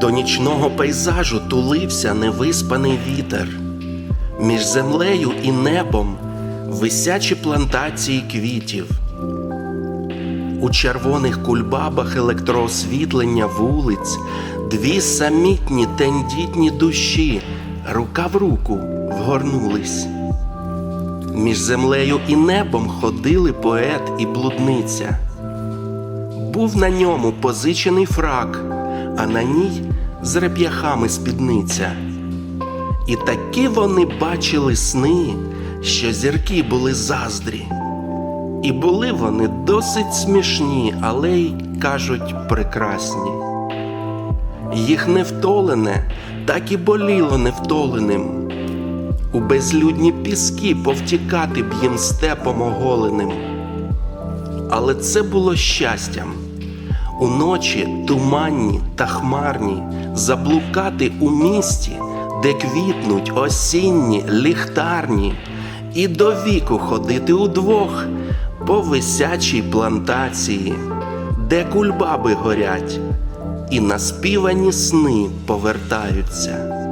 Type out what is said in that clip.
До нічного пейзажу тулився невиспаний вітер. Між землею і небом висячі плантації квітів. У червоних кульбабах електроосвітлення вулиць, дві самітні тендітні душі рука в руку вгорнулись. Між землею і небом ходили поет і блудниця. Був на ньому позичений фрак, а на ній з реп'яхами спідниця. І такі вони бачили сни, що зірки були заздрі. І були вони досить смішні, але й кажуть прекрасні. Їх невтолене так і боліло невтоленим. У безлюдні піски повтікати б їм степом оголеним. Але це було щастям. Уночі туманні та хмарні заблукати у місті, де квітнуть осінні ліхтарні, і до віку ходити удвох по висячій плантації, де кульбаби горять, і наспівані сни повертаються.